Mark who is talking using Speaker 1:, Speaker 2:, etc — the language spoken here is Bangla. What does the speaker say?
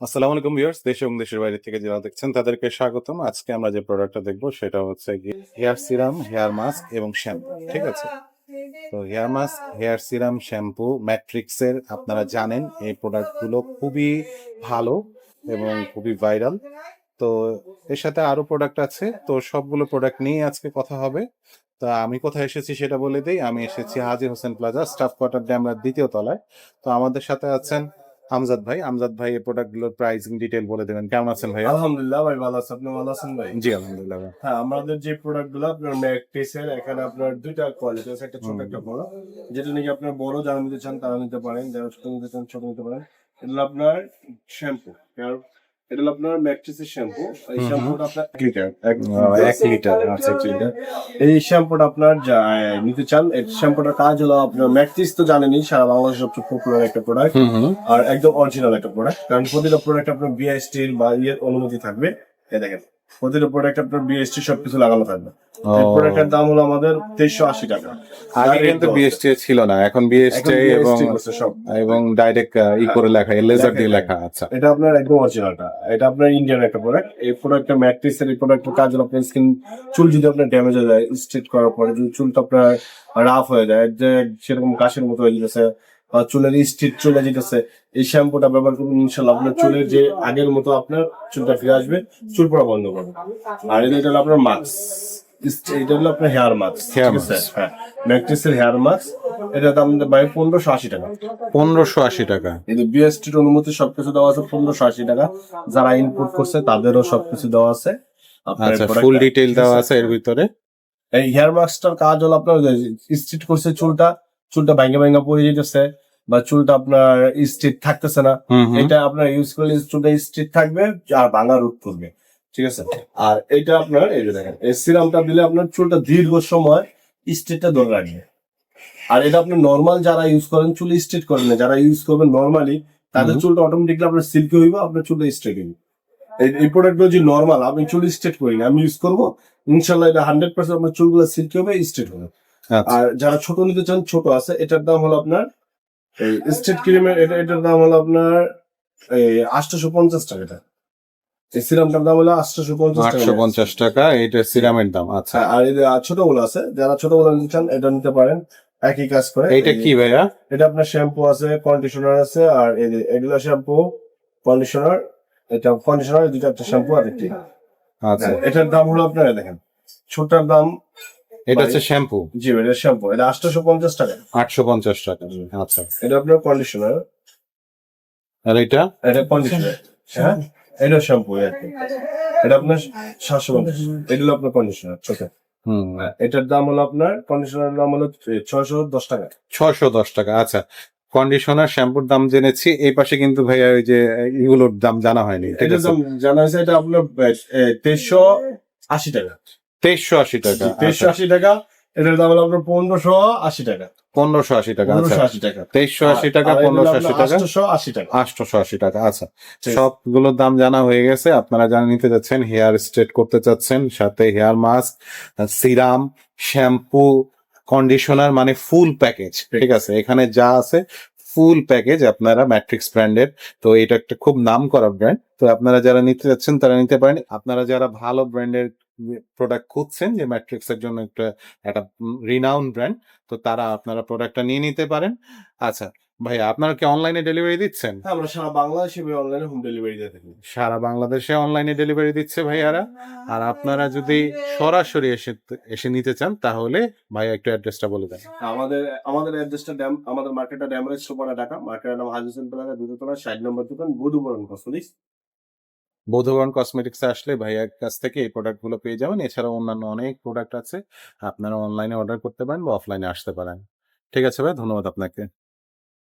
Speaker 1: আসসালামু আলাইকুম ভিউয়ার্স, দেশ এবং দেশের বাইরে থেকে যারা দেখছেন, তাদেরকে স্বাগতম। আজকে আমরা যে প্রোডাক্টটা দেখব, সেটা হচ্ছে হেয়ার সিরাম, হেয়ার মাস্ক এবং শ্যাম্পু, ঠিক আছে? তো hair mask, hair serum, shampoo, ম্যাট্রিক্সের আপনারা জানেন, এই প্রোডাক্টগুলো খুবই ভালো এবং খুবই ভাইরাল। তো এর সাথে আরও প্রোডাক্ট আছে, তো সবগুলো প্রোডাক্ট নিয়ে আজকে কথা হবে। তা আমি কোথায় এসেছি সেটা বলে দিই, আমি এসেছি Hajir Hossain plaza staff quarter ড্যামরার দ্বিতীয় তলায়। তো আমাদের সাথে আছেন আমজাদ ভাই আমজাদ ভাই এই প্রোডাক্টগুলোর প্রাইসিং ডিটেল বলে দেবেন। কেমন আছেন ভাই
Speaker 2: আলহামদুলিল্লাহ ভাই ভালো আছেন আপনি ভালো আছেন ভাই?
Speaker 1: জি আলহামদুলিল্লাহ ভাই।
Speaker 2: হ্যাঁ আমাদের যে প্রোডাক্টগুলো আপনার ম্যাকটিসের এখানে আপনার দুইটা কোয়ালিটি আছে। একটা ছোট একটা বড়। যেটা নাকি আপনার বড় যারা নিতে চান তারা নিতে পারেন। যারা ছোট নিতে চান ছোট নিতে পারেন। এটা আপনার শ্যাম্পু এটা হলো আপনার ম্যাট্রিসের শ্যাম্পু এই শ্যাম্পুটা আপনার এক লিটার এক
Speaker 1: লিটার। আচ্ছা
Speaker 2: এক লিটার। এই শ্যাম্পুটা আপনার যা নিতে চান এই শ্যাম্পুটার কাজ হলো আপনার ম্যাট্রিস তো জানেনই সারা বাংলাদেশের সবচেয়ে পপুলার একটা প্রোডাক্ট আর একদম অরিজিনাল একটা প্রোডাক্ট কারণ প্রতিটা প্রোডাক্ট আপনার বিআইএসটির বা ইয়ের অনুমতি থাকবে। এই দেখেন প্রতিটা প্রোডাক্ট আপনার বিএসটি সবকিছু লাগানো থাকবে। এই প্রোডাক্টের দাম হলো আমাদের তেইশশো আশি টাকা।
Speaker 1: আগে কিন্তু বিএসটি ছিল না এখন বিএসটি এবং এবং ডাইরেক্ট ই করে লেখা লেজার দিয়ে
Speaker 2: লেখা,
Speaker 1: আচ্ছা।
Speaker 2: এটা আপনার একদম অরিজিনালটা এটা আপনার ইন্ডিয়ান একটা প্রোডাক্ট এই প্রোডাক্টটা ম্যাট্রিক্সের এই প্রোডাক্টের কাজ হলো আপনার স্কিন চুল যদি আপনার ড্যামেজ হয়ে যায় স্ট্রেট করার পরে যদি চুলটা আপনার রাফ হয়ে যায় যে সেরকম কাশের মতো হয়ে যেতেছে বা চুলের স্ট্রিট চলে যেতেছে এই শ্যাম্পুটা ব্যবহার করুন ইনশাল্লাহ আপনার চুলের যে আগের মতো আপনার চুলটা ফিরে আসবে চুল পড়া বন্ধ করবে। আর এটা হলো আপনার মাস্ক এটা হলো আপনার হেয়ার মাস্ক ঠিক আছে? হ্যাঁ ম্যাট্রিক্সের হেয়ার মাস্ক এটা দাম ভাই পনেরোশো আশি টাকা।
Speaker 1: পনেরোশো আশি টাকা।
Speaker 2: কিন্তু বিএসটির অনুমতি সবকিছু দেওয়া আছে পনেরোশো আশি টাকা। যারা ইনপুট করছে তাদেরও সবকিছু দেওয়া আছে। আপনার
Speaker 1: আচ্ছা ফুল ডিটেইল দেওয়া
Speaker 2: আছে?
Speaker 1: আছে এর ভিতরে?
Speaker 2: এই হেয়ার মাস্কটার কাজ হলো আপনার স্ট্রিট করছে চুলটা চুলটা ভাঙ্গা ভাঙ্গা পড়ে যেতেছে বা চুলটা আপনার স্ট্রিট থাকতেছে না এটা আপনার ইউজ করলে চুলটা স্ট্রিট থাকবে আর ভাঙা রোধ করবে ঠিক আছে? আর এটা আপনার এই যে দেখেন এই সিরামটা দিলে আপনার চুলটা দীর্ঘ সময় স্ট্রিটটা ধরে রাখবে। আর এটা আপনি নর্মাল যারা ইউজ করেন চুল স্ট্রেট করেন না যারা ইউজ করবেন নর্মালি তাদের চুলটা অটোমেটিকলি আপনার সিল্কি হইবে আপনার চুলটা স্ট্রেট হইবে। এই প্রোডাক্টগুলো যে নর্মাল আমি চুল স্ট্রেট করি না আমি ইউজ করব ইনশাল্লাহ এটা হান্ড্রেড পার্সেন্ট আপনার চুলগুলো সিল্কি হবে স্ট্রেট হবে। আর যারা ছোট নিতে চান ছোট আছে। এটার দাম হলো আপনার এই স্ট্রেট ক্রিমের এটা এটার দাম হলো আপনার এই আটশোশো পঞ্চাশ টাকা এটা। এই সিরামটার দাম হলো আটশোশো পঞ্চাশ
Speaker 1: আটশো পঞ্চাশ টাকা এটা সিরামের দাম আচ্ছা।
Speaker 2: হ্যাঁ, আর এই ছোটগুলো আছে যারা ছোটগুলো নিতে চান এটা নিতে পারেন। একই কাজ করে এই-
Speaker 1: কি ভাইয়া?
Speaker 2: এটা আপনার শ্যাম্পু আছে কন্ডিশনার আছে আর এগুলো শ্যাম্পু কন্ডিশনার এটা কন্ডিশনার দুইটা একটা শ্যাম্পু আর একটি।
Speaker 1: আচ্ছা।
Speaker 2: এটার দাম হলো আপনারা দেখেন ছোটটার দাম
Speaker 1: এটা হচ্ছে শ্যাম্পু।
Speaker 2: জি এটা শ্যাম্পু। এটা আটশোশো পঞ্চাশ টাকা।
Speaker 1: আটশো পঞ্চাশ টাকা আচ্ছা।
Speaker 2: এটা আপনার কন্ডিশনার
Speaker 1: আর এটা?
Speaker 2: এটা কন্ডিশনার হ্যাঁ? এটা শ্যাম্পু এটা আপনার সাতশো পঞ্চাশ এটা হলো আপনার কন্ডিশনার
Speaker 1: হুম।
Speaker 2: এটার দাম হলো আপনার কন্ডিশনার দাম হলো ছয়শো দশ টাকা।
Speaker 1: ছশো দশ টাকা আচ্ছা। কন্ডিশনার শ্যাম্পুর দাম জেনেছি। এই পাশে কিন্তু ভাইয়া ওই যে এগুলোর দাম জানা হয়নি
Speaker 2: এটার দাম জানা হয়েছে এটা আপনার তেইশশো আশি টাকা।
Speaker 1: তেইশশো আশি টাকা
Speaker 2: তেইশশো আশি টাকা এটার দাম হলো আপনার পনেরোশো আশি টাকা।
Speaker 1: পনেরোশো আশি টাকা আচ্ছা।
Speaker 2: পনেরোশো আশি টাকা।
Speaker 1: তেইশশো আশি টাকা পনেরোশো আশি টাকা।
Speaker 2: আটশোশো আশি টাকা।
Speaker 1: আটশোশো আশি টাকা আচ্ছা। সবগুলোর দাম জানা হয়ে গেছে আপনারা যারা নিতে যাচ্ছেন হেয়ার স্ট্রেট করতে চাচ্ছেন সাথে hair mask serum shampoo conditioner মানে ফুল প্যাকেজ ঠিক আছে? এখানে যা আছে ফুল প্যাকেজ আপনারা ম্যাট্রিক্স ব্র্যান্ডের তো এটা একটা খুব নাম করা ব্র্যান্ড তো আপনারা যারা নিতে যাচ্ছেন তারা নিতে পারেন। আপনারা যারা ভালো ব্র্যান্ডের প্রোডাক্ট খুঁজছেন যে ম্যাট্রিক্স এর জন্য একটা একটা রিনাউন ব্র্যান্ড তো তারা আপনারা প্রোডাক্টটা নিয়ে নিতে পারেন। আচ্ছা ভাইয়া আপনারা কি অনলাইনে ডেলিভারি দিচ্ছেন?
Speaker 2: হ্যাঁ আমরা সারা বাংলাদেশে অনলাইনে হোম ডেলিভারি দিয়ে থাকি।
Speaker 1: সারা বাংলাদেশে অনলাইনে ডেলিভারি দিচ্ছে ভাইয়ারা। আর আপনারা যদি সরাসরি এসে এসে নিতে চান তাহলে ভাইয়া একটু অ্যাড্রেসটা বলে দেন।
Speaker 2: আমাদের আমাদের অ্যাড্রেসটা ড্যাম আমাদের মার্কেটটা ড্যামরেজ সুপারা ঢাকা। মার্কেটের নাম হাজি হোসেন প্লাজা দুটোতলা ষাট নম্বর দোকান বুধুবরণ কসমেটিক্স
Speaker 1: বৌদ্ধবরণ কসমেটিক্স আসলে ভাইয়ার কাছ থেকে এই প্রোডাক্টগুলো পেয়ে যাবেন। এছাড়াও অন্যান্য অনেক প্রোডাক্ট আছে। আপনারা অনলাইনে অর্ডার করতে পারেন বা অফলাইনে আসতে পারেন। ঠিক আছে ভাই ধন্যবাদ আপনাকে।